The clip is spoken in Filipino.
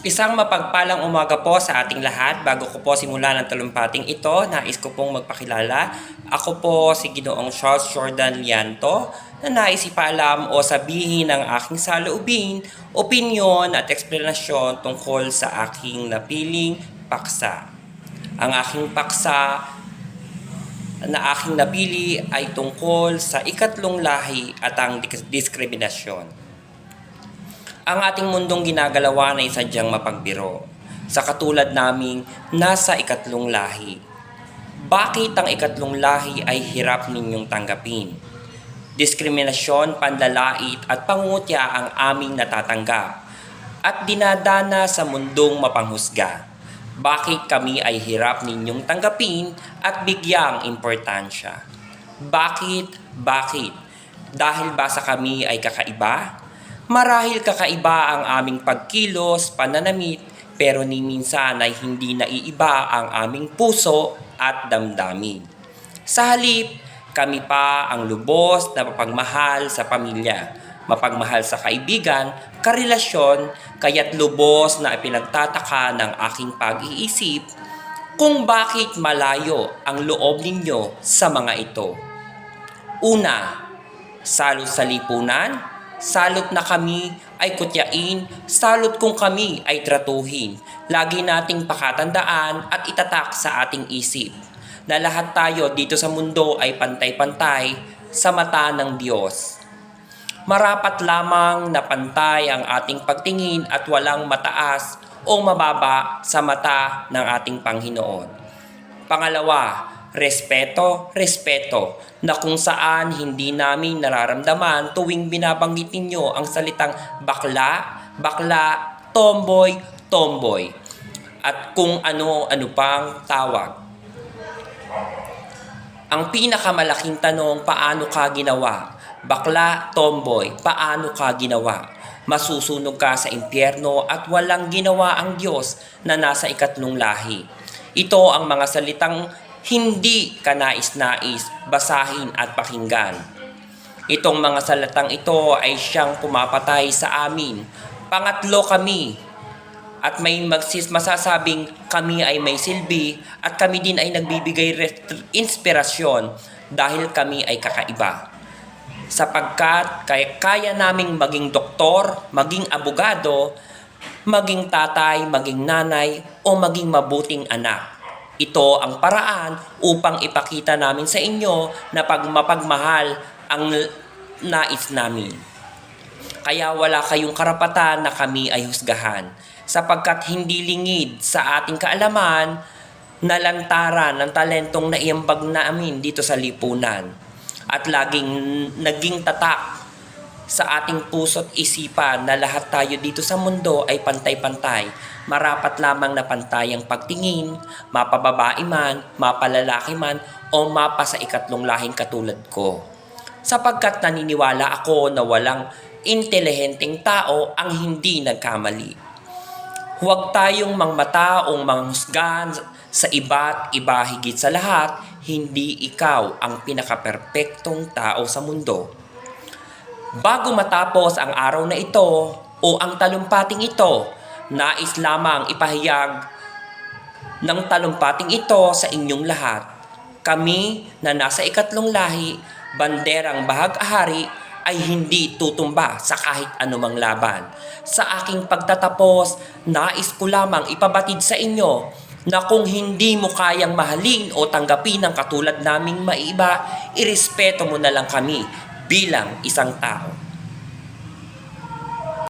Isang mapagpalang umaga po sa ating lahat. Bago ko po simulan ang talumpating ito, nais ko pong magpakilala. Ako po si Ginoong Charles Jordan Lianto na nais ipaalam o sabihin ng aking saloobin, opinyon at eksplanasyon tungkol sa aking napiling paksa. Ang aking paksa na aking napili ay tungkol sa ikatlong lahi at ang dis- diskriminasyon. Ang ating mundong ginagalawan ay sadyang mapagbiro. Sa katulad naming nasa ikatlong lahi. Bakit ang ikatlong lahi ay hirap ninyong tanggapin? Diskriminasyon, panlalait at pangutya ang aming natatanggap at dinadana sa mundong mapanghusga. Bakit kami ay hirap ninyong tanggapin at bigyang importansya? Bakit? Bakit? Dahil ba sa kami ay kakaiba? Marahil kakaiba ang aming pagkilos, pananamit, pero ni ay hindi naiiba ang aming puso at damdamin. Sa halip, kami pa ang lubos na mapagmahal sa pamilya, mapagmahal sa kaibigan, karelasyon, kaya't lubos na pinagtataka ng aking pag-iisip kung bakit malayo ang loob ninyo sa mga ito. Una, salot sa lipunan, salot na kami ay kutyain, salot kung kami ay tratuhin. Lagi nating pakatandaan at itatak sa ating isip na lahat tayo dito sa mundo ay pantay-pantay sa mata ng Diyos. Marapat lamang na pantay ang ating pagtingin at walang mataas o mababa sa mata ng ating Panginoon. Pangalawa, respeto, respeto na kung saan hindi namin nararamdaman tuwing binabanggit ninyo ang salitang bakla, bakla, tomboy, tomboy at kung ano-ano pang tawag. Ang pinakamalaking tanong, paano ka ginawa? Bakla, tomboy, paano ka ginawa? Masusunog ka sa impyerno at walang ginawa ang Diyos na nasa ikatlong lahi. Ito ang mga salitang hindi ka nais-nais basahin at pakinggan. Itong mga salatang ito ay siyang pumapatay sa amin. Pangatlo kami at may magsis masasabing kami ay may silbi at kami din ay nagbibigay inspirasyon dahil kami ay kakaiba. Sapagkat kaya, kaya naming maging doktor, maging abogado, maging tatay, maging nanay, o maging mabuting anak. Ito ang paraan upang ipakita namin sa inyo na pag mapagmahal ang nais namin. Kaya wala kayong karapatan na kami ay husgahan sapagkat hindi lingid sa ating kaalaman na lantaran ng talentong naiambag namin dito sa lipunan at laging naging tatak sa ating puso't isipan na lahat tayo dito sa mundo ay pantay-pantay. Marapat lamang na pantay ang pagtingin, mapababae man, mapalalaki man, o mapa sa ikatlong lahing katulad ko. Sapagkat naniniwala ako na walang intelihenteng tao ang hindi nagkamali. Huwag tayong mangmata o manghusgan sa iba't iba higit sa lahat, hindi ikaw ang pinakaperpektong tao sa mundo. Bago matapos ang araw na ito o ang talumpating ito, nais lamang ipahayag ng talumpating ito sa inyong lahat. Kami na nasa ikatlong lahi, banderang bahag-ahari, ay hindi tutumba sa kahit anumang laban. Sa aking pagtatapos, nais ko lamang ipabatid sa inyo na kung hindi mo kayang mahalin o tanggapin ang katulad naming maiba, irespeto mo na lang kami bilang isang tao.